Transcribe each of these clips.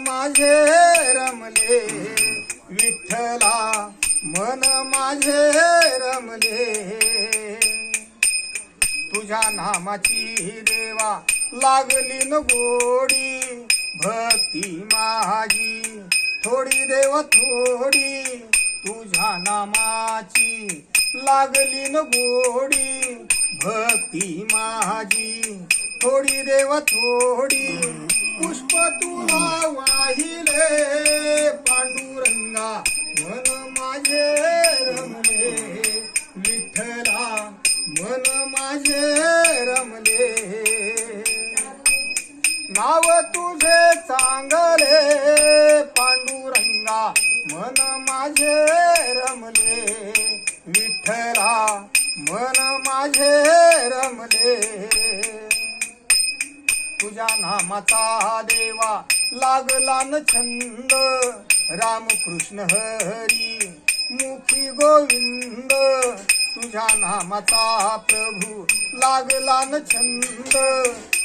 माझे रमले विठ्ठला मन माझे रमले. तुझ्या नामाची देवा लागली न गोडी भक्ती माझी थोडी देव थोडी. तुझ्या नामाची लागली न गोडी भक्ती माझी थोडी देव थोडी. पुष्प तुला वाहिले पांडुरंगा मन माझे रमले. विठ्ठला मन माझे रमले. नाव तुझे चांगले पांडुरंगा मन माझे रमले. विठ्ठला मन माझे रमले. तुझ्या नामाचा देवा लागला न छंद. रामकृष्ण हरी मुखी गोविंद. तुझ्या नामाचा प्रभू लागला न छंद.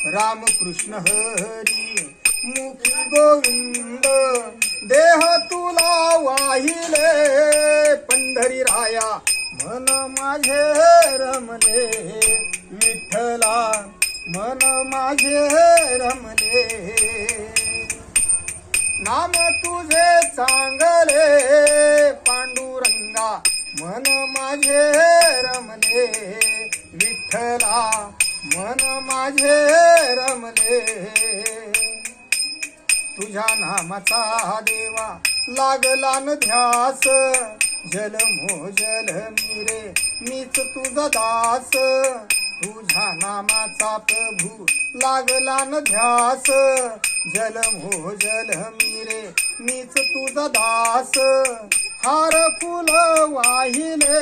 रामकृष्ण हरी मुखी गोविंद. देह तुला वाहिले पंढरी राया मन माझे रमले. विठ्ठला मन माझे रमले. नाम तुझे चांगले पांडुरंगा मन माझे रमले. विठ्ठला मन माझे रमले. तुझ्या नामाचा देवा लागला न ध्यास. जल मोजल मिरे मीच तुझा दास. तुझ्या नामाचा प्रभू लागला न ध्यास. जल हो जल मीरे मीच तुझा दास. हार फुल वाहिले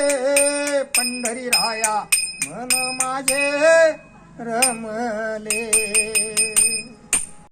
पंढरी राया मन माझे रमले.